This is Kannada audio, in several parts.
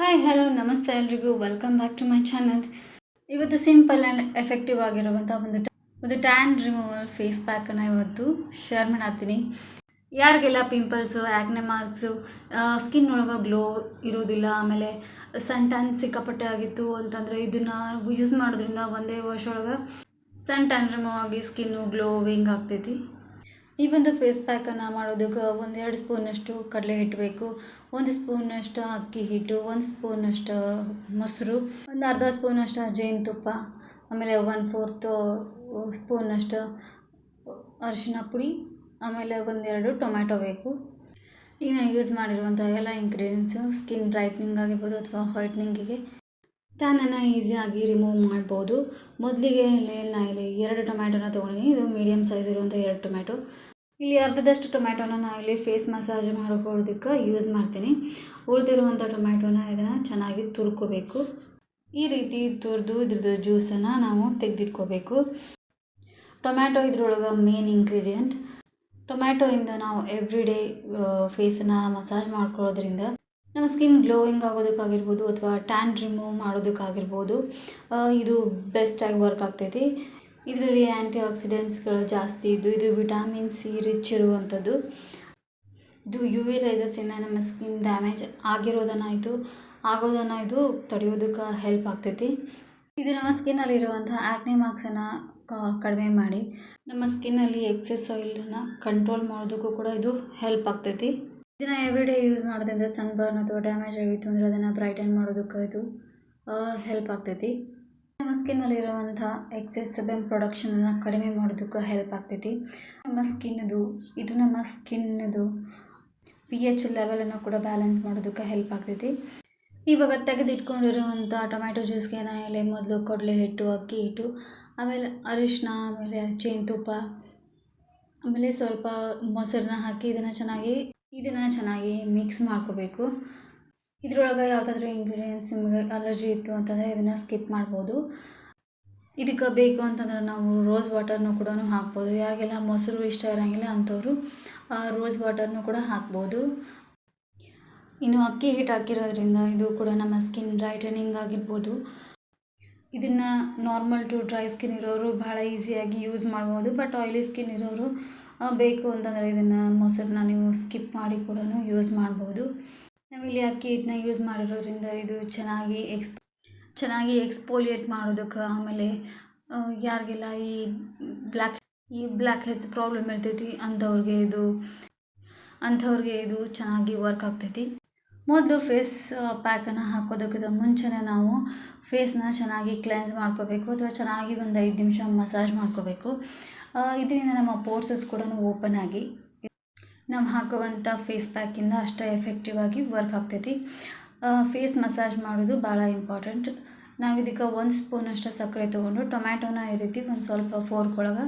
ಹಾಯ್ ಹಲೋ ನಮಸ್ತೆ ಎಲ್ರಿಗೂ. Welcome back to my channel ಇವತ್ತು ಸಿಂಪಲ್ ಆ್ಯಂಡ್ ಎಫೆಕ್ಟಿವ್ ಆಗಿರುವಂಥ ಒಂದು ಒಂದು ಟ್ಯಾನ್ ರಿಮೂವಲ್ ಫೇಸ್ ಪ್ಯಾಕನ್ನು ಇವತ್ತು ಶೇರ್ ಮಾಡತ್ತೀನಿ. ಯಾರಿಗೆಲ್ಲ ಪಿಂಪಲ್ಸು ಆ್ಯಕ್ನೆ ಮಾರ್ಕ್ಸು ಸ್ಕಿನ್ ಒಳಗೆ ಗ್ಲೋ ಇರೋದಿಲ್ಲ ಆಮೇಲೆ ಸನ್ ಟ್ಯಾನ್ ಸಿಕ್ಕಾಪಟ್ಟೆ ಆಗಿತ್ತು ಅಂತಂದರೆ ಇದನ್ನು ಯೂಸ್ ಮಾಡೋದ್ರಿಂದ ಒಂದೇ ವರ್ಷ ಒಳಗೆ ಸನ್ ಟ್ಯಾನ್ ರಿಮೂವ್ ಆಗಿ ಸ್ಕಿನ್ನು ಗ್ಲೋವಿಂಗ್ ಆಗ್ತೈತಿ. ಈ ಒಂದು ಫೇಸ್ ಪ್ಯಾಕನ್ನು ಮಾಡೋದಕ್ಕೆ ಒಂದು ಎರಡು ಸ್ಪೂನಷ್ಟು ಕಡಲೆ ಹಿಟ್ಟು ಬೇಕು ಒಂದು ಸ್ಪೂನಷ್ಟು ಅಕ್ಕಿ ಹಿಟ್ಟು, ಒಂದು ಸ್ಪೂನಷ್ಟು ಮೊಸರು, ಒಂದು ಅರ್ಧ ಸ್ಪೂನಷ್ಟು ಜೇನುತುಪ್ಪ, ಆಮೇಲೆ ಒನ್ ಫೋರ್ತು ಸ್ಪೂನಷ್ಟು ಅರಿಶಿನ ಪುಡಿ, ಆಮೇಲೆ ಒಂದೆರಡು ಟೊಮ್ಯಾಟೊ ಬೇಕು. ಈಗ ನಾನು ಯೂಸ್ ಮಾಡಿರುವಂಥ ಎಲ್ಲ ಇಂಗ್ರೀಡಿಯೆಂಟ್ಸು ಸ್ಕಿನ್ ಬ್ರೈಟ್ನಿಂಗ್ ಆಗಿರ್ಬೋದು ಅಥವಾ ವೈಟ್ನಿಂಗಿಗೆ ಟ್ಯಾನನ್ನು ಈಸಿಯಾಗಿ ರಿಮೂವ್ ಮಾಡ್ಬೋದು. ಮೊದಲಿಗೆ ನಾನು ಇಲ್ಲಿ ಎರಡು ಟೊಮ್ಯಾಟೊನ ತೊಗೊಂಡಿನಿ, ಇದು ಮೀಡಿಯಮ್ ಸೈಜ್ ಇರುವಂಥ ಎರಡು ಟೊಮ್ಯಾಟೊ. ಇಲ್ಲಿ ಅರ್ಧದಷ್ಟು ಟೊಮ್ಯಾಟೊನ ನಾ ಇಲ್ಲಿ ಫೇಸ್ ಮಸಾಜ್ ಮಾಡ್ಕೊಳ್ಳೋದಕ್ಕೆ ಯೂಸ್ ಮಾಡ್ತೀನಿ. ಉಳಿದಿರುವಂಥ ಟೊಮ್ಯಾಟೊನ ಇದನ್ನು ಚೆನ್ನಾಗಿ ತುರ್ಕೋಬೇಕು. ಈ ರೀತಿ ತುರಿದು ಇದ್ರದ್ದು ಜ್ಯೂಸನ್ನು ನಾವು ತೆಗೆದಿಟ್ಕೋಬೇಕು. ಟೊಮ್ಯಾಟೊ ಇದ್ರೊಳಗೆ ಮೇನ್ ಇಂಗ್ರೀಡಿಯೆಂಟ್ ಟೊಮ್ಯಾಟೊಯಿಂದ ನಾವು ಎವ್ರಿ ಡೇ ಫೇಸನ್ನು ಮಸಾಜ್ ಮಾಡ್ಕೊಳ್ಳೋದ್ರಿಂದ ನಮ್ಮ ಸ್ಕಿನ್ ಗ್ಲೋಯಿಂಗ್ ಆಗೋದಕ್ಕಾಗಿರ್ಬೋದು ಅಥವಾ ಟ್ಯಾನ್ ರಿಮೂವ್ ಮಾಡೋದಕ್ಕಾಗಿರ್ಬೋದು ಇದು ಬೆಸ್ಟಾಗಿ ವರ್ಕ್ ಆಗ್ತೈತಿ. ಇದರಲ್ಲಿ ಆ್ಯಂಟಿ ಆಕ್ಸಿಡೆಂಟ್ಸ್ಗಳು ಜಾಸ್ತಿ ಇದ್ದು, ಇದು ವಿಟಾಮಿನ್ ಸಿ ರಿಚ್ ಇರುವಂಥದ್ದು. ಇದು ಯು ವಿ ರೈಸಸ್ಸಿಂದ ನಮ್ಮ ಸ್ಕಿನ್ ಡ್ಯಾಮೇಜ್ ಆಗಿರೋದನ್ನಾಯಿತು ಆಗೋದನ್ನು ಇದು ತಡೆಯೋದಕ್ಕೆ ಹೆಲ್ಪ್ ಆಗ್ತೈತಿ. ಇದು ನಮ್ಮ ಸ್ಕಿನ್ನಲ್ಲಿರುವಂಥ ಆ್ಯಕ್ನೆ ಮಾರ್ಕ್ಸನ್ನು ಕಡಿಮೆ ಮಾಡಿ, ನಮ್ಮ ಸ್ಕಿನ್ನಲ್ಲಿ ಎಕ್ಸೆಸ್ ಆಯಿಲನ್ನು ಕಂಟ್ರೋಲ್ ಮಾಡೋದಕ್ಕೂ ಕೂಡ ಇದು ಹೆಲ್ಪ್ ಆಗ್ತೈತಿ. ಇದನ್ನು ಎವ್ರಿಡೇ ಯೂಸ್ ಮಾಡೋದ್ರಿಂದ ಸನ್ಬರ್ನ್ ಅಥವಾ ಡ್ಯಾಮೇಜ್ ಆಗಿತ್ತು ಅಂದರೆ ಅದನ್ನು ಬ್ರೈಟನ್ ಮಾಡೋದಕ್ಕೆ ಇದು ಹೆಲ್ಪ್ ಆಗ್ತೈತಿ. ನಮ್ಮ ಸ್ಕಿನ್ನಲ್ಲಿರುವಂಥ ಎಕ್ಸೆಸ್ ಸೆಬಮ್ ಪ್ರೊಡಕ್ಷನನ್ನು ಕಡಿಮೆ ಮಾಡೋದಕ್ಕೆ ಹೆಲ್ಪ್ ಆಗ್ತೈತಿ. ನಮ್ಮ ಸ್ಕಿನ್ನದು ಇದು ನಮ್ಮ ಸ್ಕಿನ್ನದು ಪಿ ಎಚ್ ಲೆವೆಲನ್ನು ಕೂಡ ಬ್ಯಾಲೆನ್ಸ್ ಮಾಡೋದಕ್ಕೆ ಹೆಲ್ಪ್ ಆಗ್ತೈತಿ. ಇವಾಗ ತೆಗೆದಿಟ್ಕೊಂಡಿರುವಂಥ ಟೊಮ್ಯಾಟೊ ಜ್ಯೂಸ್ಗೆ ನಾನು ಎಲೆ ಮೊದಲು ಕಡಲೆ ಹಿಟ್ಟು, ಅಕ್ಕಿ ಹಿಟ್ಟು, ಆಮೇಲೆ ಅರಿಶಿನ ಆಮೇಲೆ ಜೇನುತುಪ್ಪ ಆಮೇಲೆ ಸ್ವಲ್ಪ ಮೊಸರನ್ನ ಹಾಕಿ ಇದನ್ನು ಚೆನ್ನಾಗಿ ಇದನ್ನು ಚೆನ್ನಾಗಿ ಮಿಕ್ಸ್ ಮಾಡ್ಕೋಬೇಕು. ಇದ್ರೊಳಗೆ ಯಾವುದಾದ್ರೂ ಇಂಗ್ರೀಡಿಯೆಂಟ್ಸ್ ನಿಮಗೆ ಅಲರ್ಜಿ ಇತ್ತು ಅಂತಂದರೆ ಇದನ್ನು ಸ್ಕಿಪ್ ಮಾಡ್ಬೋದು. ಇದಕ್ಕೆ ಬೇಕು ಅಂತಂದ್ರೆ ನಾವು ರೋಸ್ ವಾಟರ್ನು ಕೂಡ ಹಾಕ್ಬೋದು. ಯಾರಿಗೆಲ್ಲ ಮೊಸರು ಇಷ್ಟ ಇರೋಂಗಿಲ್ಲ ಅಂಥವ್ರು ರೋಸ್ ವಾಟರ್ನು ಕೂಡ ಹಾಕ್ಬೋದು. ಇನ್ನು ಅಕ್ಕಿ ಹಿಟ್ಟು ಹಾಕಿರೋದ್ರಿಂದ ಇದು ಕೂಡ ನಮ್ಮ ಸ್ಕಿನ್ ಬ್ರೈಟನಿಂಗ್ ಆಗಿರ್ಬೋದು. ಇದನ್ನು ನಾರ್ಮಲ್ ಟು ಡ್ರೈ ಸ್ಕಿನ್ ಇರೋರು ಭಾಳ ಈಸಿಯಾಗಿ ಯೂಸ್ ಮಾಡ್ಬೋದು. ಬಟ್ ಆಯಿಲಿ ಸ್ಕಿನ್ ಇರೋರು ಬೇಕು ಅಂತಂದರೆ ಇದನ್ನು ಮೊಸರನ್ನ ನೀವು ಸ್ಕಿಪ್ ಮಾಡಿ ಕೂಡ ಯೂಸ್ ಮಾಡ್ಬೋದು. ನಾವಿಲ್ಲಿ ಅಕ್ಕಿ ಹಿಟ್ಟನ್ನ ಯೂಸ್ ಮಾಡಿರೋದ್ರಿಂದ ಇದು ಚೆನ್ನಾಗಿ ಎಕ್ಸ್, ಚೆನ್ನಾಗಿ ಎಕ್ಸ್ಪೋಲಿಯೇಟ್ ಮಾಡೋದಕ್ಕೆ ಆಮೇಲೆ ಯಾರಿಗೆಲ್ಲ ಈ ಬ್ಲ್ಯಾಕ್ ಈ ಬ್ಲ್ಯಾಕ್ ಹೆಡ್ಸ್ ಪ್ರಾಬ್ಲಮ್ ಇರ್ತೈತಿ ಅಂಥವ್ರಿಗೆ ಇದು ಅಂಥವ್ರಿಗೆ ಇದು ಚೆನ್ನಾಗಿ ವರ್ಕ್ ಆಗ್ತೈತಿ. ಮೊದಲು ಫೇಸ್ ಪ್ಯಾಕನ್ನು ಹಾಕೋದಕ್ಕಿಂತ ಮುಂಚೆನೇ ನಾವು ಫೇಸ್ನ ಚೆನ್ನಾಗಿ ಕ್ಲೆನ್ಸ್ ಮಾಡ್ಕೋಬೇಕು ಅಥವಾ ಚೆನ್ನಾಗಿ ಒಂದು ಐದು ನಿಮಿಷ ಮಸಾಜ್ ಮಾಡ್ಕೋಬೇಕು. ಇದರಿಂದ ನಮ್ಮ ಪೋರ್ಸಸ್ ಕೂಡ ಓಪನ್ ಆಗಿ ನಾವು ಹಾಕುವಂಥ ಫೇಸ್ ಪ್ಯಾಕಿಂದ ಅಷ್ಟೇ ಎಫೆಕ್ಟಿವ್ ಆಗಿ ವರ್ಕ್ ಆಗ್ತೈತಿ. ಫೇಸ್ ಮಸಾಜ್ ಮಾಡೋದು ಭಾಳ ಇಂಪಾರ್ಟೆಂಟ್ ನಾವು ಇದಕ್ಕೆ ಒಂದು ಸ್ಪೂನ್ ಅಷ್ಟು ಸಕ್ಕರೆ ತೊಗೊಂಡು ಟೊಮ್ಯಾಟೋನ ಈ ರೀತಿ ಒಂದು ಸ್ವಲ್ಪ ಫೋರ್ಕ್ ಒಳಗೆ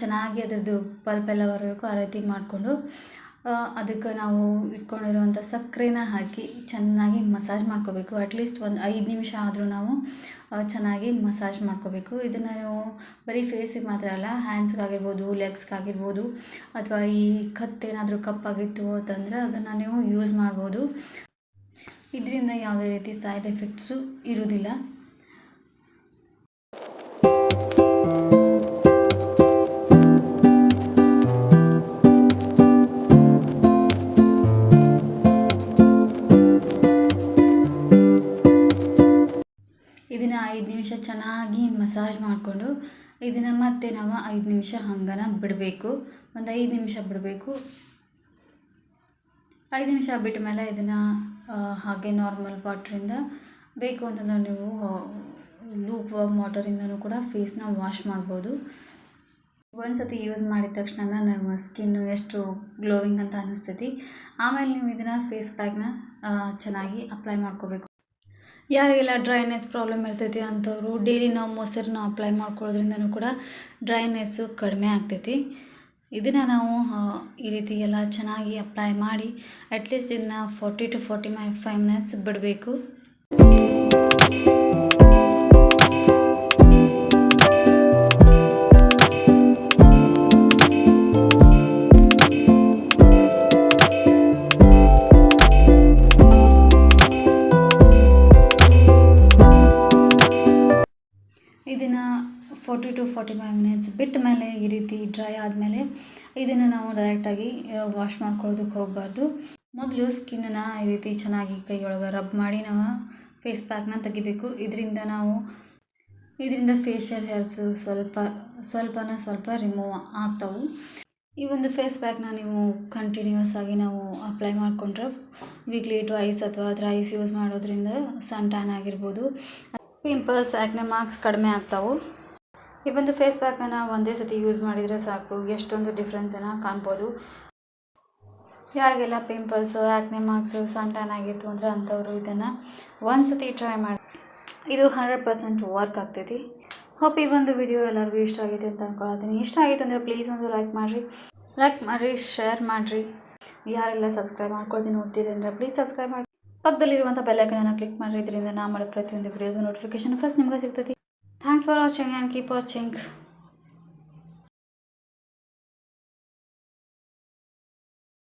ಚೆನ್ನಾಗಿ ಅದರದ್ದು ಪಲ್ಪೆಲ್ಲ ಬರಬೇಕು, ಆ ರೀತಿ ಮಾಡಿಕೊಂಡು ಅದಕ್ಕೆ ನಾವು ಇಟ್ಕೊಂಡಿರುವಂಥ ಸಕ್ಕರೆನ ಹಾಕಿ ಚೆನ್ನಾಗಿ ಮಸಾಜ್ ಮಾಡ್ಕೋಬೇಕು. ಅಟ್ಲೀಸ್ಟ್ ಒಂದು ಐದು ನಿಮಿಷ ಆದರೂ ನಾವು ಚೆನ್ನಾಗಿ ಮಸಾಜ್ ಮಾಡ್ಕೋಬೇಕು. ಇದನ್ನು ನಾವು ಬರೀ ಫೇಸಿಗೆ ಮಾತ್ರ ಅಲ್ಲ ಹ್ಯಾಂಡ್ಸ್ಗಾಗಿರ್ಬೋದು ಲೆಗ್ಸ್ಗಾಗಿರ್ಬೋದು ಅಥವಾ ಈ ಕತ್ತೇನಾದರೂ ಕಪ್ಪಾಗಿತ್ತು ಅಂತಂದರೆ ಅದನ್ನು ನೀವು ಯೂಸ್ ಮಾಡ್ಬೋದು. ಇದರಿಂದ ಯಾವುದೇ ರೀತಿ ಸೈಡ್ ಎಫೆಕ್ಟ್ಸು ಇರೋದಿಲ್ಲ ಚೆನ್ನಾಗಿ ಮಸಾಜ್ ಮಾಡಿಕೊಂಡು ಇದನ್ನು ಮತ್ತೆ ನಾವು ಐದು ನಿಮಿಷ ಹಂಗನ ಬಿಡಬೇಕು. ಒಂದು ಐದು ನಿಮಿಷ ಬಿಡಬೇಕು. ಐದು ನಿಮಿಷ ಬಿಟ್ಟ ಮೇಲೆ ಇದನ್ನು ಹಾಗೆ ನಾರ್ಮಲ್ ವಾಟ್ರಿಂದ ಬೇಕು ಅಂತಂದ್ರೆ ನೀವು ಲೂಪ್ ವಾಮ್ ವಾಟರಿಂದನೂ ಕೂಡ ಫೇಸ್ನ ವಾಶ್ ಮಾಡ್ಬೋದು. ಒಂದು ಸತಿ ಯೂಸ್ ಮಾಡಿದ ತಕ್ಷಣ ನಮ್ಮ ಸ್ಕಿನ್ನು ಎಷ್ಟು ಗ್ಲೋವಿಂಗ್ ಅಂತ ಅನಿಸ್ತೈತಿ. ಆಮೇಲೆ ನೀವು ಇದನ್ನು ಫೇಸ್ ಪ್ಯಾಕ್ನ ಚೆನ್ನಾಗಿ ಅಪ್ಲೈ ಮಾಡ್ಕೋಬೇಕು. ಯಾರಿಗೆಲ್ಲ ಡ್ರೈನೆಸ್ ಪ್ರಾಬ್ಲಮ್ ಇರ್ತೈತಿ ಅಂಥವ್ರು ಡೈಲಿ ನಾವು ಮೊಸರನ್ನ ಅಪ್ಲೈ ಮಾಡ್ಕೊಳ್ಳೋದ್ರಿಂದನೂ ಕೂಡ ಡ್ರೈನೆಸ್ಸು ಕಡಿಮೆ ಆಗ್ತೈತಿ. ಇದನ್ನು ನಾವು ಈ ರೀತಿ ಎಲ್ಲ ಚೆನ್ನಾಗಿ ಅಪ್ಲೈ ಮಾಡಿ ಅಟ್ಲೀಸ್ಟ್ ಇದನ್ನ forty to forty my five minutes ಬಿಡಬೇಕು. ಇದನ್ನು forty to forty five minutes ಬಿಟ್ಟ ಮೇಲೆ ಈ ರೀತಿ ಡ್ರೈ ಆದಮೇಲೆ ಇದನ್ನು ನಾವು ಡೈರೆಕ್ಟಾಗಿ ವಾಶ್ ಮಾಡ್ಕೊಳ್ಳೋದಕ್ಕೆ ಹೋಗಬಾರ್ದು. ಮೊದಲು ಸ್ಕಿನ್ನನ್ನು ಈ ರೀತಿ ಚೆನ್ನಾಗಿ ಕೈಯೊಳಗೆ ರಬ್ ಮಾಡಿ ನಾವು ಫೇಸ್ ಪ್ಯಾಕ್ನ ತೆಗಿಬೇಕು. ಇದರಿಂದ ನಾವು, ಇದರಿಂದ ಫೇಶಿಯಲ್ ಹೇರ್ಸು ಸ್ವಲ್ಪ, ಸ್ವಲ್ಪನ ಸ್ವಲ್ಪ ರಿಮೂವ್ ಆಗ್ತಾವೆ. ಈ ಒಂದು ಫೇಸ್ ಪ್ಯಾಕ್ನ ನೀವು ಕಂಟಿನ್ಯೂಸ್ ಆಗಿ ನಾವು ಅಪ್ಲೈ ಮಾಡಿಕೊಂಡ್ರೆ ವೀಕ್ಲಿ ಟ್ವೈಸ್ ಅಥವಾ ಥ್ರೈಸ್ ಯೂಸ್ ಮಾಡೋದ್ರಿಂದ ಸನ್ ಟ್ಯಾನ್ ಆಗಿರ್ಬೋದು. ಪಿಂಪಲ್ಸ್ ಆ್ಯಕ್ನೆ ಮಾರ್ಕ್ಸ್ ಕಡಿಮೆ ಆಗ್ತಾವೆ. ಈ ಒಂದು ಫೇಸ್ ಪ್ಯಾಕನ್ನು ಒಂದೇ ಸತಿ ಯೂಸ್ ಮಾಡಿದರೆ ಸಾಕು. ಎಷ್ಟೊಂದು ಡಿಫ್ರೆನ್ಸನ್ನು ಕಾಣ್ಬೋದು. ಯಾರಿಗೆಲ್ಲ ಪಿಂಪಲ್ಸು ಆ್ಯಕ್ನೆ ಮಾರ್ಕ್ಸು ಸನ್ ಆಗಿತ್ತು ಅಂದರೆ ಅಂಥವರು ಇದನ್ನು ಒಂದು ಸತಿ ಟ್ರೈ ಮಾಡಿ. ಇದು ಹಂಡ್ರೆಡ್ ಪರ್ಸೆಂಟ್ ವರ್ಕ್ ಆಗ್ತೈತಿ. ಹೋಪ್ ಈ ಒಂದು ವಿಡಿಯೋ ಎಲ್ಲರಿಗೂ ಇಷ್ಟ ಆಗಿದೆ ಅಂತ ಅಂದ್ಕೊಳ್ತೀನಿ ಇಷ್ಟ ಆಗಿತ್ತು ಅಂದರೆ ಪ್ಲೀಸ್ ಒಂದು ಲೈಕ್ ಮಾಡಿರಿ. ಲೈಕ್ ಮಾಡಿರಿ ಶೇರ್ ಮಾಡಿರಿ. ಯಾರೆಲ್ಲ ಸಬ್ಸ್ಕ್ರೈಬ್ ಮಾಡ್ಕೊಳ್ತೀನಿ ನೋಡ್ತೀರಿ ಅಂದರೆ ಪ್ಲೀಸ್ ಸಬ್ಸ್ಕ್ರೈಬ್ ಮಾಡಿ ಪಕ್ಕದಲ್ಲಿರುವಂಥ ಬೆಲ್ಲೈಕನನ್ನು ಕ್ಲಿಕ್ ಮಾಡಿರಿ ಇದರಿಂದ ನಾ ಮಾಡೋ ಪ್ರತಿಯೊಂದು ವಿಡಿಯೋದು ನೋಟಿಫಿಕೇಶನ್ ಫಸ್ಟ್ ನಿಮಗೆ ಸಿಗ್ತೈತಿ thanks for watching and keep watching